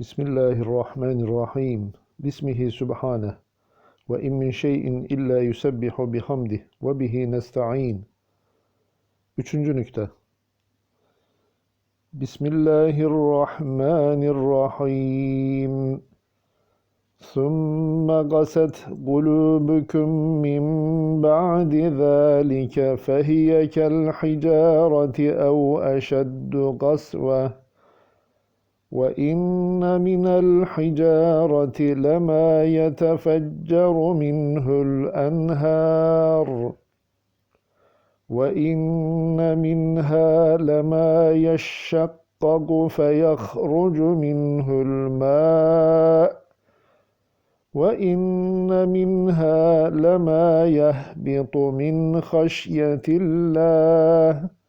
Bismillahirrahmanirrahim. Bismihi subhaneh. Ve in min şeyin illa yusebbihu bihamdih ve bihi nesta'in. Üçüncü nükte. Bismillahirrahmanirrahim. ثم قست قلوبكم من بعد ذلك فهي كالحجارة أو أشد قسوة وإن من الحجارة لما يتفجر منه الأنهار وإن منها لما يشقق فيخرج منه الماء وإن منها لما يهبط من خشية الله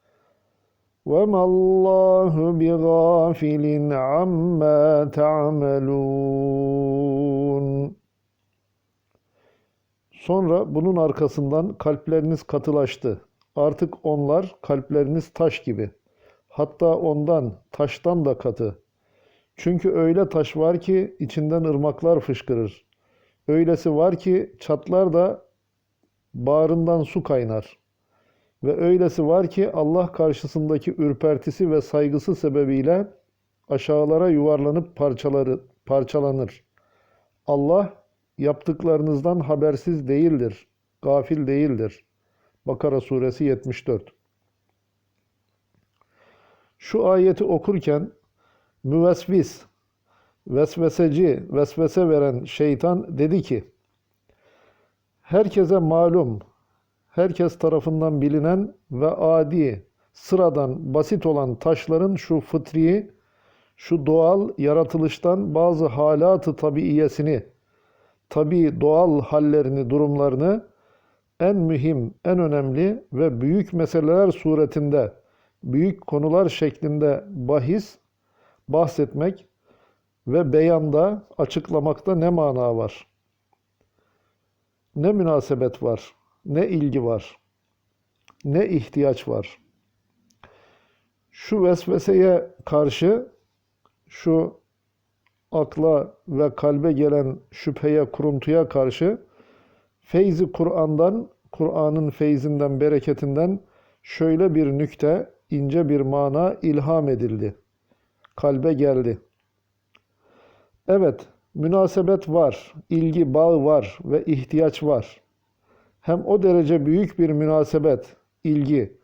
وما الله بغافل عما تعملون Sonra bunun arkasından kalpleriniz katılaştı. Artık onlar kalpleriniz taş gibi. Hatta ondan, taştan da katı. Çünkü öyle taş var ki içinden ırmaklar fışkırır. Öylesi var ki çatlar da bağrından su kaynar. Ve öylesi var ki Allah karşısındaki ürpertisi ve saygısı sebebiyle aşağılara yuvarlanıp parçaları, parçalanır. Allah yaptıklarınızdan habersiz değildir, gafil değildir. Bakara suresi 74 Şu ayeti okurken müvesvis, vesveseci, vesvese veren şeytan dedi ki, herkese malum, herkes tarafından bilinen ve adi, sıradan, basit olan taşların şu fıtri, şu doğal yaratılıştan bazı halatı tabiiyesini, tabi doğal hallerini, durumlarını en mühim, en önemli ve büyük meseleler suretinde, büyük konular şeklinde bahis, bahsetmek ve beyanda, açıklamakta ne mana var? Ne münasebet var? Ne ilgi var? Ne ihtiyaç var? Şu vesveseye karşı, şu akla ve kalbe gelen şüpheye, kuruntuya karşı feyzi Kur'an'dan, Kur'an'ın feyzinden, bereketinden şöyle bir nükte, ince bir mana ilham edildi. Kalbe geldi. Evet, münasebet var, ilgi, bağ var ve ihtiyaç var. Hem o derece büyük bir münasebet, ilgi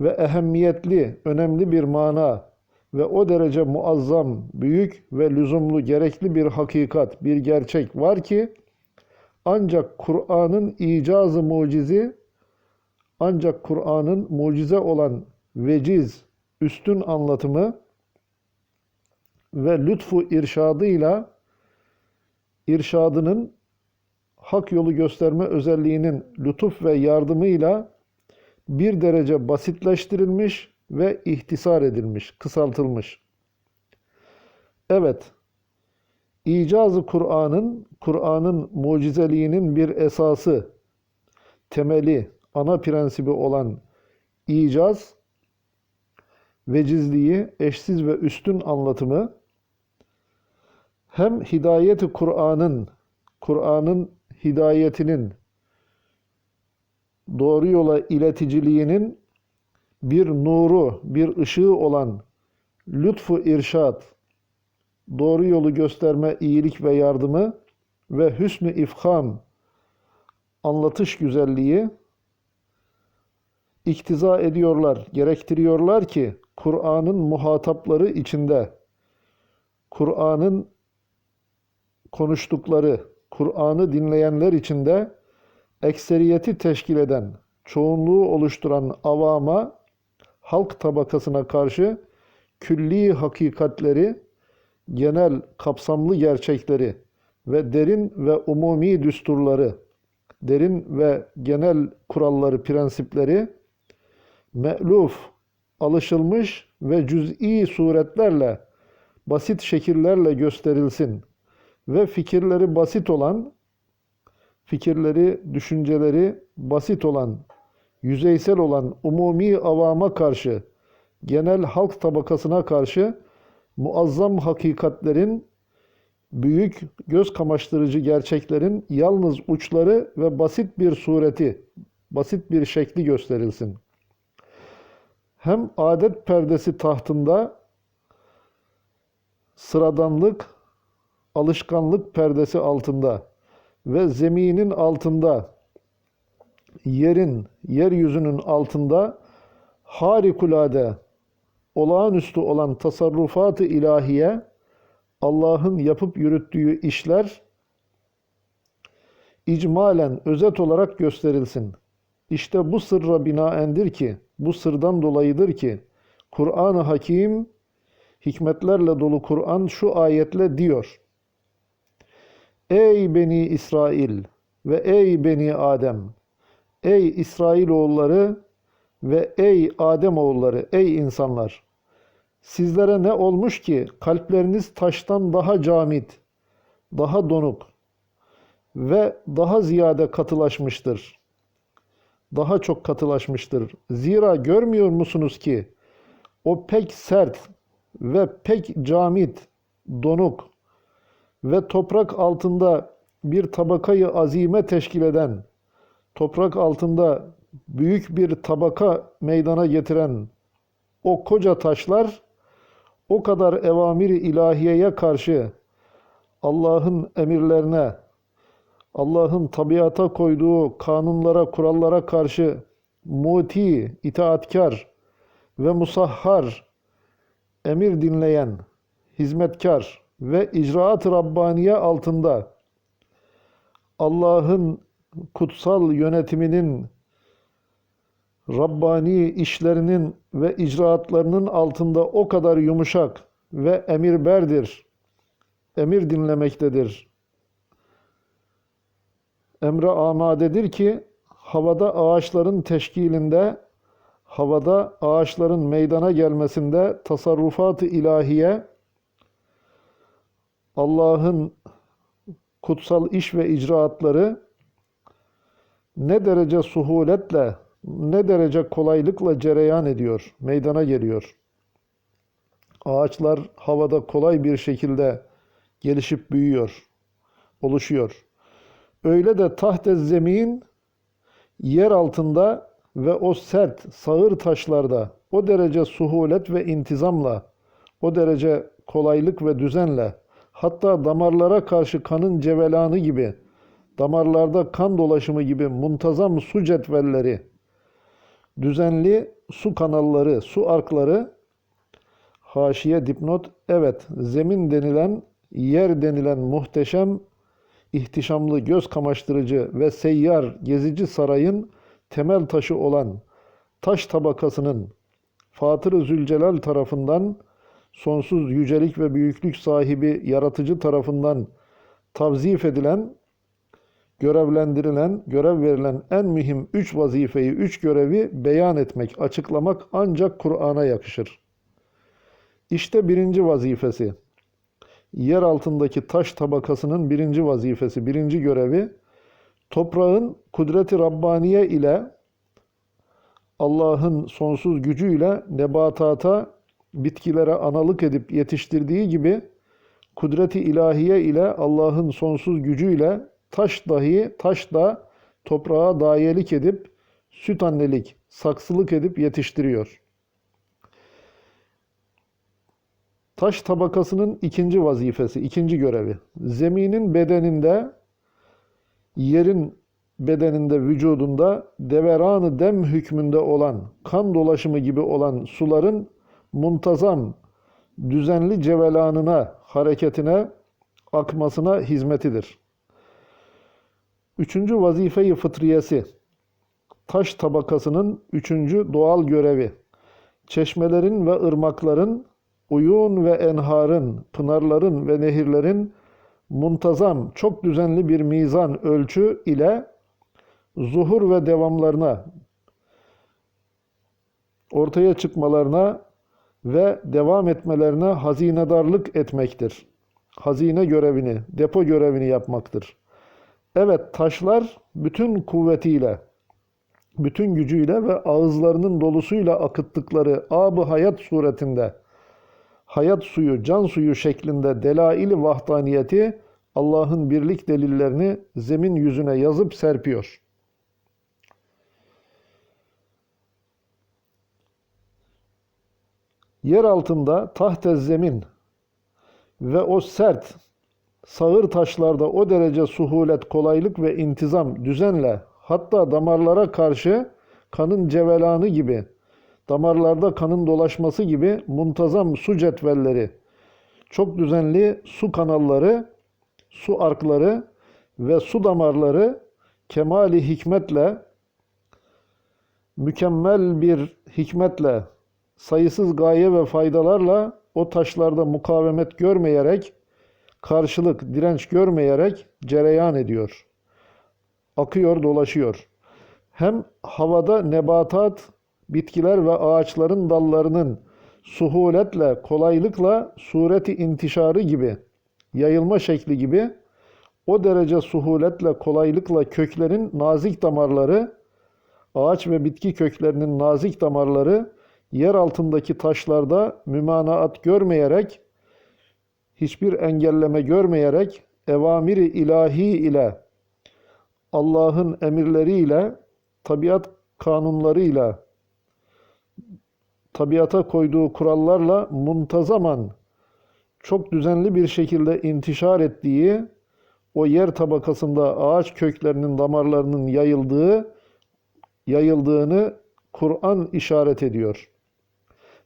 ve ehemmiyetli, önemli bir mana ve o derece muazzam, büyük ve lüzumlu, gerekli bir hakikat, bir gerçek var ki ancak Kur'an'ın icazı mucizi, ancak Kur'an'ın mucize olan veciz, üstün anlatımı ve lütfu irşadıyla irşadının hak yolu gösterme özelliğinin lütuf ve yardımıyla bir derece basitleştirilmiş ve ihtisar edilmiş, kısaltılmış. Evet, icazı Kur'an'ın, Kur'an'ın mucizeliğinin bir esası, temeli, ana prensibi olan icaz, vecizliği, eşsiz ve üstün anlatımı, hem hidayeti Kur'an'ın, Kur'an'ın hidayetinin, doğru yola ileticiliğinin bir nuru, bir ışığı olan lütfu irşad, doğru yolu gösterme, iyilik ve yardımı ve hüsnü ifham, anlatış güzelliği iktiza ediyorlar, gerektiriyorlar ki Kur'an'ın muhatapları içinde, Kur'an'ın konuştukları, Kur'an'ı dinleyenler içinde ekseriyeti teşkil eden, çoğunluğu oluşturan avama, halk tabakasına karşı külli hakikatleri, genel kapsamlı gerçekleri ve derin ve umumi düsturları, derin ve genel kuralları, prensipleri me'luf, alışılmış ve cüz'i suretlerle, basit şekillerle gösterilsin ve fikirleri basit olan, fikirleri, düşünceleri basit olan, yüzeysel olan umumi avama karşı, genel halk tabakasına karşı muazzam hakikatlerin, büyük göz kamaştırıcı gerçeklerin yalnız uçları ve basit bir sureti, basit bir şekli gösterilsin. Hem adet perdesi tahtında sıradanlık, alışkanlık perdesi altında ve zeminin altında, yerin, yeryüzünün altında harikulade, olağanüstü olan tasarrufat-ı ilahiye, Allah'ın yapıp yürüttüğü işler icmalen, özet olarak gösterilsin. İşte bu sırra binaendir ki, bu sırdan dolayıdır ki, Kur'an-ı Hakim, hikmetlerle dolu Kur'an şu ayetle diyor. Ey Beni İsrail ve ey Beni Adem, ey İsrailoğulları ve ey Adem oğulları, ey insanlar! Sizlere ne olmuş ki kalpleriniz taştan daha camit, daha donuk ve daha ziyade katılaşmıştır. Daha çok katılaşmıştır. Zira görmüyor musunuz ki o pek sert ve pek camit, donuk ve toprak altında bir tabakayı azime teşkil eden, toprak altında büyük bir tabaka meydana getiren o koca taşlar o kadar evamiri ilahiyeye karşı Allah'ın emirlerine, Allah'ın tabiata koyduğu kanunlara, kurallara karşı muti, itaatkar ve musahhar, emir dinleyen, hizmetkar ve icraat-ı Rabbaniye altında Allah'ın kutsal yönetiminin Rabbani işlerinin ve icraatlarının altında o kadar yumuşak ve emirberdir. Emir dinlemektedir. Emre amadedir ki havada ağaçların teşkilinde, havada ağaçların meydana gelmesinde tasarrufat-ı ilahiye, Allah'ın kutsal iş ve icraatları ne derece suhuletle, ne derece kolaylıkla cereyan ediyor, meydana geliyor. Ağaçlar havada kolay bir şekilde gelişip büyüyor, oluşuyor. Öyle de tahte zemin yer altında ve o sert, sağır taşlarda o derece suhulet ve intizamla, o derece kolaylık ve düzenle, hatta damarlara karşı kanın cevelanı gibi, damarlarda kan dolaşımı gibi muntazam su cetvelleri, düzenli su kanalları, su arkları, haşiye dipnot, evet zemin denilen, yer denilen muhteşem, ihtişamlı, göz kamaştırıcı ve seyyar gezici sarayın temel taşı olan taş tabakasının Fatır-ı Zülcelal tarafından sonsuz yücelik ve büyüklük sahibi yaratıcı tarafından tavzif edilen, görevlendirilen, görev verilen en mühim üç vazifeyi, üç görevi beyan etmek, açıklamak ancak Kur'an'a yakışır. İşte birinci vazifesi. Yer altındaki taş tabakasının birinci vazifesi, birinci görevi, toprağın kudreti Rabbaniye ile Allah'ın sonsuz gücüyle nebatata bitkilere analık edip yetiştirdiği gibi kudreti ilahiye ile Allah'ın sonsuz gücüyle taş dahi taş da toprağa dayelik edip süt annelik, saksılık edip yetiştiriyor. Taş tabakasının ikinci vazifesi, ikinci görevi. Zeminin bedeninde, yerin bedeninde, vücudunda deveranı dem hükmünde olan, kan dolaşımı gibi olan suların muntazam, düzenli cevelanına, hareketine, akmasına hizmetidir. Üçüncü vazife-i fıtriyesi, taş tabakasının üçüncü doğal görevi, çeşmelerin ve ırmakların, uyun ve enharın, pınarların ve nehirlerin muntazam, çok düzenli bir mizan ölçü ile zuhur ve devamlarına, ortaya çıkmalarına ve devam etmelerine hazinedarlık etmektir. Hazine görevini, depo görevini yapmaktır. Evet taşlar bütün kuvvetiyle, bütün gücüyle ve ağızlarının dolusuyla akıttıkları ab hayat suretinde hayat suyu, can suyu şeklinde delail-i vahdaniyeti Allah'ın birlik delillerini zemin yüzüne yazıp serpiyor. Yer altında tahtez zemin ve o sert, sağır taşlarda o derece suhulet, kolaylık ve intizam, düzenle hatta damarlara karşı kanın cevelanı gibi, damarlarda kanın dolaşması gibi muntazam su cetvelleri, çok düzenli su kanalları, su arkları ve su damarları kemali hikmetle, mükemmel bir hikmetle, sayısız gaye ve faydalarla o taşlarda mukavemet görmeyerek, karşılık, direnç görmeyerek cereyan ediyor. Akıyor, dolaşıyor. Hem havada nebatat, bitkiler ve ağaçların dallarının suhuletle, kolaylıkla sureti intişarı gibi, yayılma şekli gibi o derece suhuletle, kolaylıkla köklerin nazik damarları, ağaç ve bitki köklerinin nazik damarları yer altındaki taşlarda mümanaat görmeyerek, hiçbir engelleme görmeyerek, evamiri ilahi ile, Allah'ın emirleriyle, tabiat kanunlarıyla, tabiata koyduğu kurallarla muntazaman, çok düzenli bir şekilde intişar ettiği, o yer tabakasında ağaç köklerinin damarlarının yayıldığı, yayıldığını Kur'an işaret ediyor.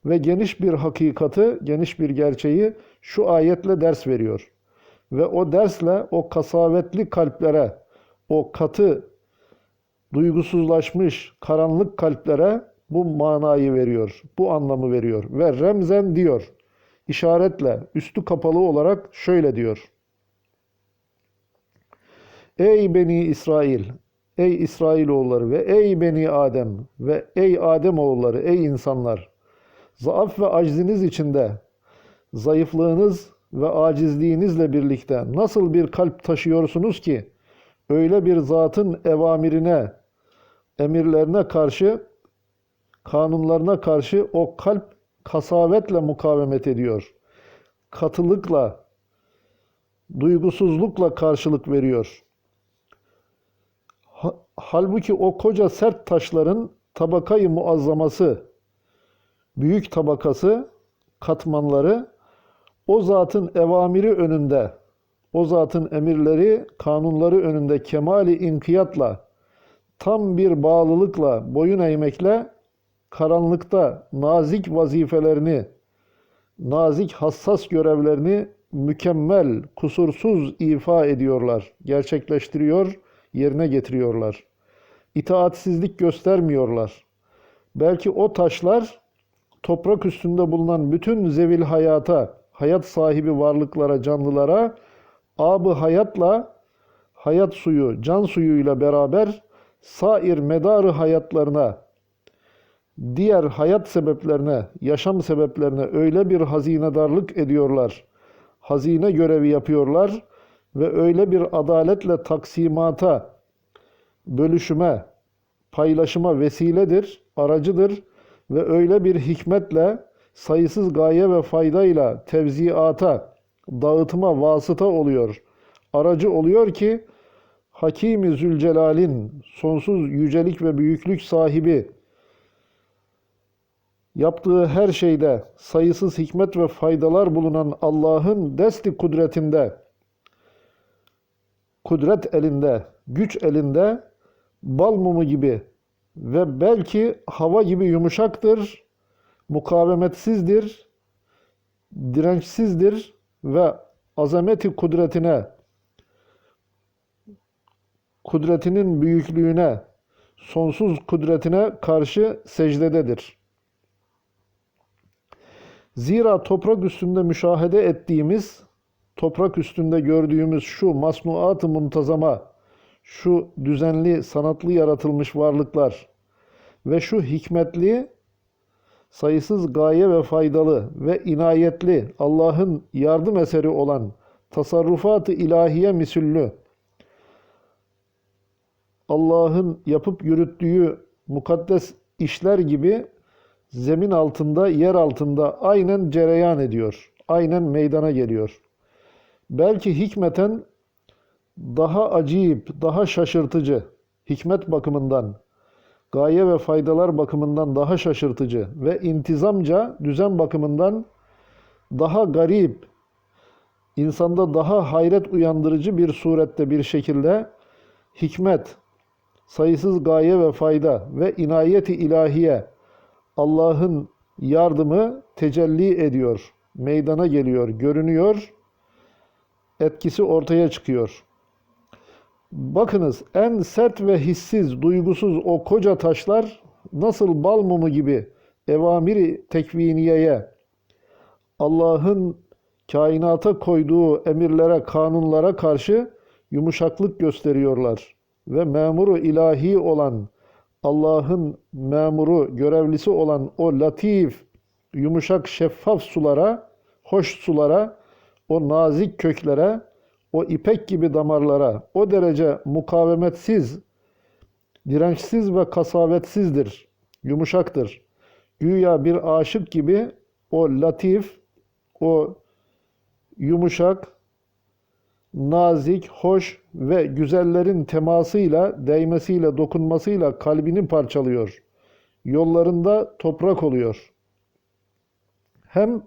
Ve geniş bir hakikati, geniş bir gerçeği şu ayetle ders veriyor. Ve o dersle o kasavetli kalplere, o katı, duygusuzlaşmış, karanlık kalplere bu manayı veriyor, bu anlamı veriyor. Ve remzen diyor, işaretle, üstü kapalı olarak şöyle diyor. Ey Beni İsrail, ey İsrailoğulları ve ey Beni Adem ve ey Adem oğulları, ey insanlar. Zaaf ve acziniz içinde, zayıflığınız ve acizliğinizle birlikte nasıl bir kalp taşıyorsunuz ki, öyle bir zatın evamirine, emirlerine karşı, kanunlarına karşı o kalp kasavetle mukavemet ediyor. Katılıkla, duygusuzlukla karşılık veriyor. Halbuki o koca sert taşların tabakayı muazzaması, büyük tabakası, katmanları o zatın evamiri önünde, o zatın emirleri, kanunları önünde kemali inkiyatla, tam bir bağlılıkla, boyun eğmekle, karanlıkta nazik vazifelerini, nazik hassas görevlerini mükemmel, kusursuz ifa ediyorlar, gerçekleştiriyor, yerine getiriyorlar. İtaatsizlik göstermiyorlar. Belki o taşlar toprak üstünde bulunan bütün zevil hayata, hayat sahibi varlıklara, canlılara abı hayatla, hayat suyu, can suyuyla beraber sair medarı hayatlarına, diğer hayat sebeplerine, yaşam sebeplerine öyle bir hazinedarlık ediyorlar. Hazine görevi yapıyorlar ve öyle bir adaletle taksimata, bölüşüme, paylaşıma vesiledir, aracıdır ve öyle bir hikmetle sayısız gaye ve faydayla tevziata, dağıtıma vasıta oluyor. Aracı oluyor ki Hakimi Zülcelal'in sonsuz yücelik ve büyüklük sahibi yaptığı her şeyde sayısız hikmet ve faydalar bulunan Allah'ın desti kudretinde kudret elinde, güç elinde bal mumu gibi ve belki hava gibi yumuşaktır, mukavemetsizdir, dirençsizdir ve azameti kudretine, kudretinin büyüklüğüne, sonsuz kudretine karşı secdededir. Zira toprak üstünde müşahede ettiğimiz, toprak üstünde gördüğümüz şu masnuat-ı muntazama, şu düzenli, sanatlı yaratılmış varlıklar ve şu hikmetli, sayısız gaye ve faydalı ve inayetli Allah'ın yardım eseri olan tasarrufat-ı ilahiye misüllü, Allah'ın yapıp yürüttüğü mukaddes işler gibi zemin altında, yer altında aynen cereyan ediyor. Aynen meydana geliyor. Belki hikmeten daha acayip, daha şaşırtıcı, hikmet bakımından, gaye ve faydalar bakımından daha şaşırtıcı ve intizamca düzen bakımından daha garip, insanda daha hayret uyandırıcı bir surette bir şekilde hikmet, sayısız gaye ve fayda ve inayeti ilahiye Allah'ın yardımı tecelli ediyor, meydana geliyor, görünüyor, etkisi ortaya çıkıyor. Bakınız en sert ve hissiz, duygusuz o koca taşlar nasıl bal mumu gibi evamiri tekviniyeye, Allah'ın kainata koyduğu emirlere, kanunlara karşı yumuşaklık gösteriyorlar. Ve memuru ilahi olan, Allah'ın memuru, görevlisi olan o latif, yumuşak, şeffaf sulara, hoş sulara, o nazik köklere, o ipek gibi damarlara o derece mukavemetsiz, dirençsiz ve kasavetsizdir, yumuşaktır. Güya bir aşık gibi o latif, o yumuşak, nazik, hoş ve güzellerin temasıyla, değmesiyle, dokunmasıyla kalbini parçalıyor. Yollarında toprak oluyor. Hem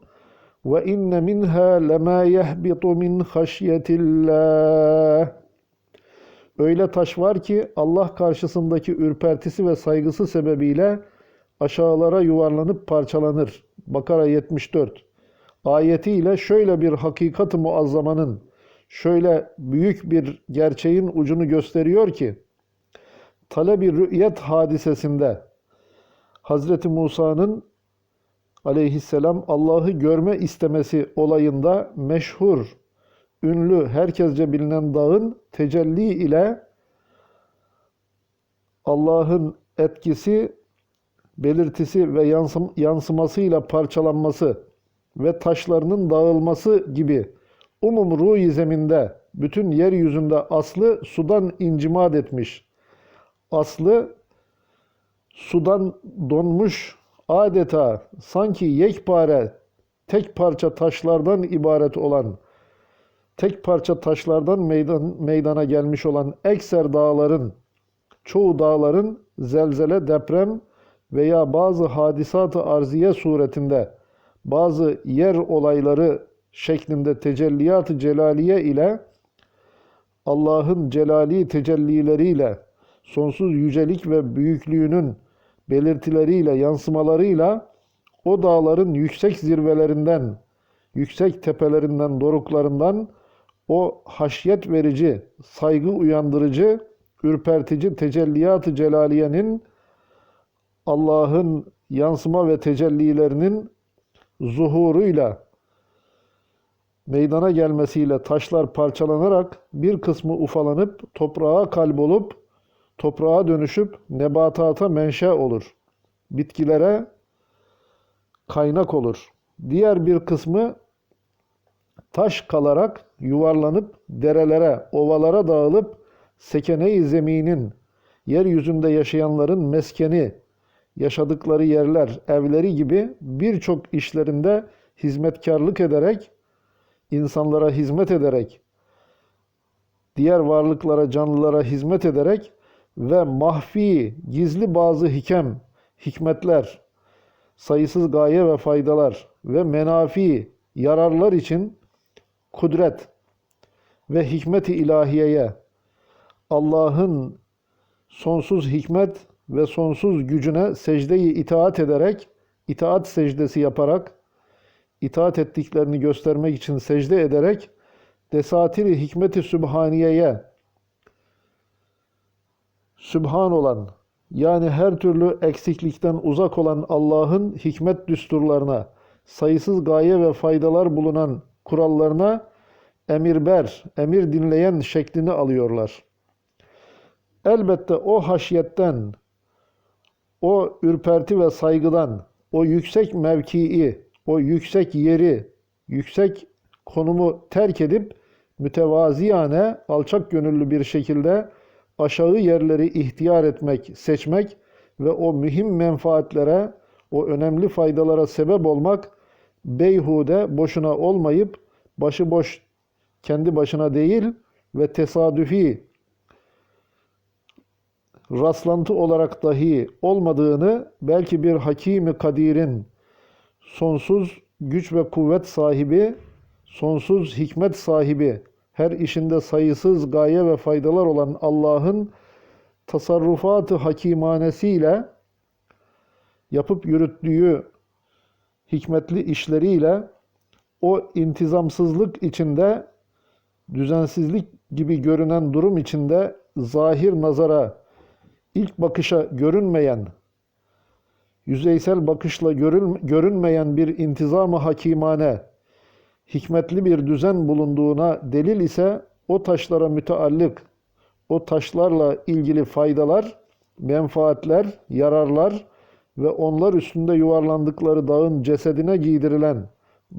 ve inne minha lema yehbitu min haşyetillah. Öyle taş var ki Allah karşısındaki ürpertisi ve saygısı sebebiyle aşağılara yuvarlanıp parçalanır. Bakara 74. Ayetiyle şöyle bir hakikat-ı muazzamanın, şöyle büyük bir gerçeğin ucunu gösteriyor ki, talebi rü'yet hadisesinde Hazreti Musa'nın aleyhisselam Allah'ı görme istemesi olayında meşhur, ünlü, herkesce bilinen dağın tecelli ile Allah'ın etkisi, belirtisi ve yansım, yansımasıyla parçalanması ve taşlarının dağılması gibi umum ruh zeminde bütün yeryüzünde aslı sudan incimad etmiş. Aslı sudan donmuş adeta sanki yekpare tek parça taşlardan ibaret olan tek parça taşlardan meydan, meydana gelmiş olan ekser dağların çoğu dağların zelzele, deprem veya bazı hadisat-ı arziye suretinde bazı yer olayları şeklinde tecelliyat-ı celaliye ile Allah'ın celali tecellileriyle sonsuz yücelik ve büyüklüğünün belirtileriyle, yansımalarıyla o dağların yüksek zirvelerinden, yüksek tepelerinden, doruklarından o haşyet verici, saygı uyandırıcı, ürpertici tecelliyat-ı celaliyenin Allah'ın yansıma ve tecellilerinin zuhuruyla meydana gelmesiyle taşlar parçalanarak bir kısmı ufalanıp toprağa kalbolup toprağa dönüşüp nebatata menşe olur. Bitkilere kaynak olur. Diğer bir kısmı taş kalarak yuvarlanıp derelere, ovalara dağılıp sekene-i zeminin, yeryüzünde yaşayanların meskeni, yaşadıkları yerler, evleri gibi birçok işlerinde hizmetkarlık ederek, insanlara hizmet ederek, diğer varlıklara, canlılara hizmet ederek ve mahfi, gizli bazı hikem, hikmetler, sayısız gaye ve faydalar ve menafi, yararlar için kudret ve hikmet-i ilahiyeye, Allah'ın sonsuz hikmet ve sonsuz gücüne secdeyi itaat ederek, itaat secdesi yaparak, itaat ettiklerini göstermek için secde ederek, desatiri hikmeti sübhaniyeye, Sübhan olan, yani her türlü eksiklikten uzak olan Allah'ın hikmet düsturlarına, sayısız gaye ve faydalar bulunan kurallarına emirber, emir dinleyen şeklini alıyorlar. Elbette o haşyetten, o ürperti ve saygıdan, o yüksek mevkii, o yüksek yeri, yüksek konumu terk edip mütevaziyane, alçak gönüllü bir şekilde aşağı yerleri ihtiyar etmek, seçmek ve o mühim menfaatlere, o önemli faydalara sebep olmak beyhude boşuna olmayıp başıboş kendi başına değil ve tesadüfi rastlantı olarak dahi olmadığını belki bir hakimi kadirin sonsuz güç ve kuvvet sahibi, sonsuz hikmet sahibi, her işinde sayısız gaye ve faydalar olan Allah'ın tasarrufatı hakimanesiyle yapıp yürüttüğü hikmetli işleriyle o intizamsızlık içinde düzensizlik gibi görünen durum içinde zahir nazara ilk bakışa görünmeyen yüzeysel bakışla görünmeyen bir intizamı hakimane hikmetli bir düzen bulunduğuna delil ise o taşlara müteallık o taşlarla ilgili faydalar, menfaatler, yararlar ve onlar üstünde yuvarlandıkları dağın cesedine giydirilen,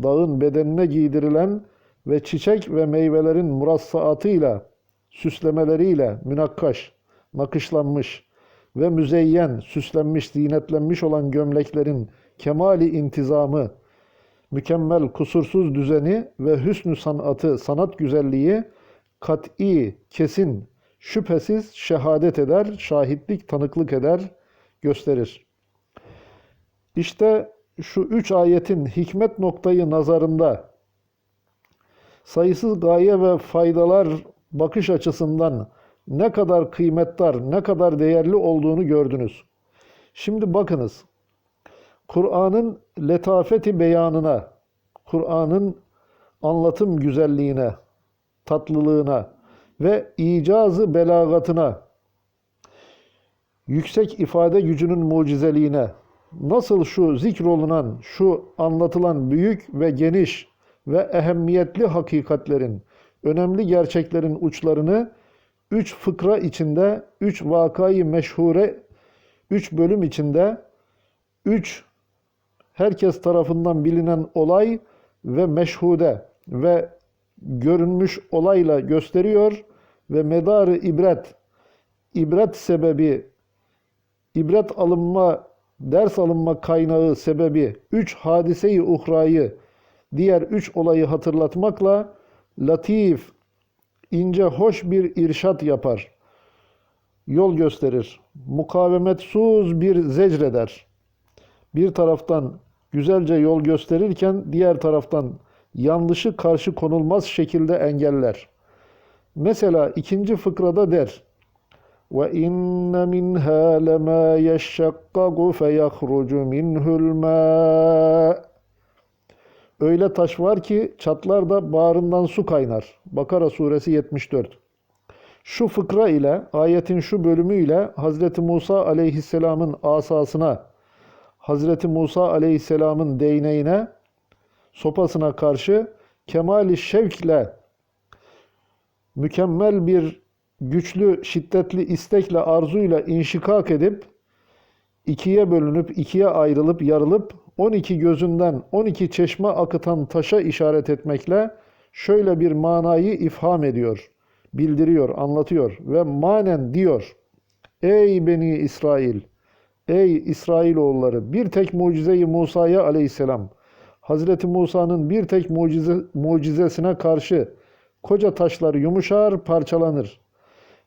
dağın bedenine giydirilen ve çiçek ve meyvelerin murassaatıyla, süslemeleriyle münakkaş, nakışlanmış ve müzeyyen, süslenmiş, zinetlenmiş olan gömleklerin kemali intizamı, mükemmel, kusursuz düzeni ve hüsnü sanatı, sanat güzelliği kat'i, kesin, şüphesiz şehadet eder, şahitlik, tanıklık eder, gösterir. İşte şu üç ayetin hikmet noktayı nazarında sayısız gaye ve faydalar bakış açısından ne kadar kıymetdar, ne kadar değerli olduğunu gördünüz. Şimdi bakınız. Kur'an'ın letafeti beyanına, Kur'an'ın anlatım güzelliğine, tatlılığına ve icazı belagatına, yüksek ifade gücünün mucizeliğine, nasıl şu zikrolunan, şu anlatılan büyük ve geniş ve ehemmiyetli hakikatlerin, önemli gerçeklerin uçlarını üç fıkra içinde, üç vakayı meşhure, üç bölüm içinde, üç herkes tarafından bilinen olay ve meşhude ve görünmüş olayla gösteriyor ve medarı ibret, ibret sebebi, ibret alınma, ders alınma kaynağı sebebi, üç hadiseyi uhrayı, diğer üç olayı hatırlatmakla latif, ince hoş bir irşat yapar. Yol gösterir. Mukavemetsuz bir zecreder. Bir taraftan güzelce yol gösterirken diğer taraftan yanlışı karşı konulmaz şekilde engeller. Mesela ikinci fıkrada der. Ve inne minha lema yeşşakkaku feyahrucu minhul ma. Öyle taş var ki çatlar da bağrından su kaynar. Bakara suresi 74. Şu fıkra ile ayetin şu bölümü ile Hazreti Musa aleyhisselamın asasına, Hazreti Musa aleyhisselamın değneğine, sopasına karşı kemali şevkle mükemmel bir güçlü, şiddetli istekle, arzuyla inşikak edip ikiye bölünüp, ikiye ayrılıp, yarılıp 12 gözünden 12 çeşme akıtan taşa işaret etmekle şöyle bir manayı ifham ediyor, bildiriyor, anlatıyor ve manen diyor. Ey Beni İsrail! Ey İsrailoğulları! Bir tek mucizeyi Musa'ya aleyhisselam, Hazreti Musa'nın bir tek mucize, mucizesine karşı koca taşlar yumuşar, parçalanır.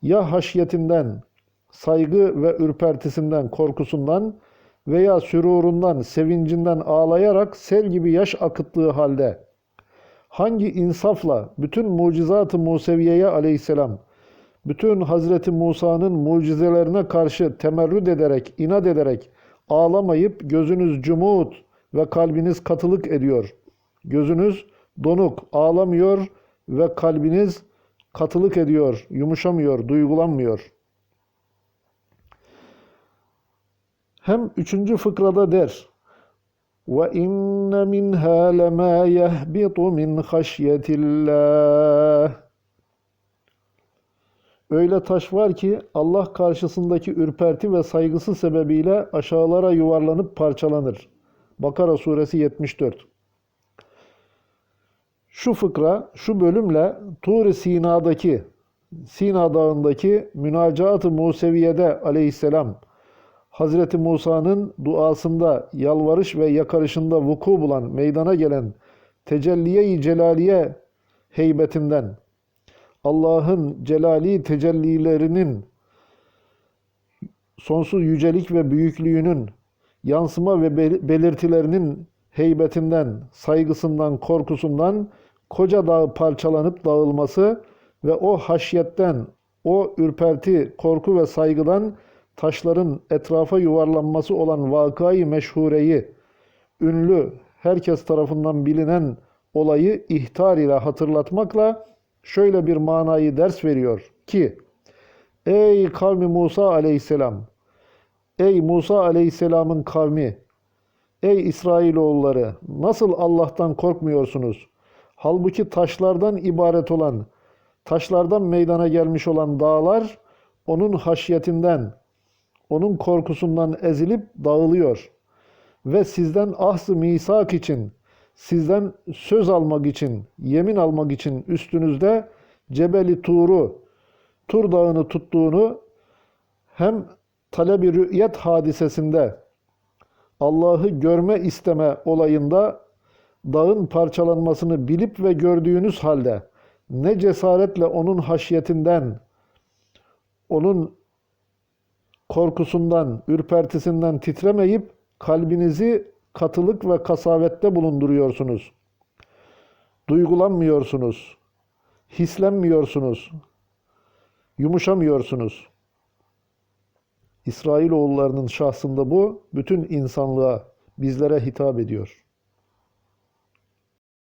Ya haşyetinden, saygı ve ürpertisinden, korkusundan veya sürurundan, sevincinden ağlayarak sel gibi yaş akıttığı halde hangi insafla bütün mucizat-ı Museviye'ye aleyhisselam, bütün Hazreti Musa'nın mucizelerine karşı temerrüt ederek, inat ederek ağlamayıp gözünüz cumut ve kalbiniz katılık ediyor. Gözünüz donuk, ağlamıyor ve kalbiniz katılık ediyor, yumuşamıyor, duygulanmıyor.'' Hem üçüncü fıkrada der. Ve inne minha lema yehbitu min haşyetillah. Öyle taş var ki Allah karşısındaki ürperti ve saygısı sebebiyle aşağılara yuvarlanıp parçalanır. Bakara suresi 74. Şu fıkra, şu bölümle Tur-i Sina'daki, Sina Dağı'ndaki Münacaat-ı Museviye'de aleyhisselam Hazreti Musa'nın duasında, yalvarış ve yakarışında vuku bulan, meydana gelen tecelliye-i celaliye heybetinden, Allah'ın celali tecellilerinin sonsuz yücelik ve büyüklüğünün yansıma ve bel- belirtilerinin heybetinden, saygısından, korkusundan koca dağ parçalanıp dağılması ve o haşyetten, o ürperti, korku ve saygıdan taşların etrafa yuvarlanması olan vakayı meşhureyi, ünlü, herkes tarafından bilinen olayı ihtar ile hatırlatmakla şöyle bir manayı ders veriyor ki, Ey kavmi Musa aleyhisselam! Ey Musa aleyhisselamın kavmi! Ey İsrailoğulları! Nasıl Allah'tan korkmuyorsunuz? Halbuki taşlardan ibaret olan, taşlardan meydana gelmiş olan dağlar, onun haşyetinden, onun korkusundan ezilip dağılıyor. Ve sizden ahz-ı misak için, sizden söz almak için, yemin almak için üstünüzde Cebeli Tur'u, Tur Dağı'nı tuttuğunu hem talebi rü'yet hadisesinde Allah'ı görme isteme olayında dağın parçalanmasını bilip ve gördüğünüz halde ne cesaretle onun haşyetinden, onun korkusundan, ürpertisinden titremeyip kalbinizi katılık ve kasavette bulunduruyorsunuz. Duygulanmıyorsunuz. Hislenmiyorsunuz. Yumuşamıyorsunuz. İsrailoğullarının şahsında bu bütün insanlığa, bizlere hitap ediyor.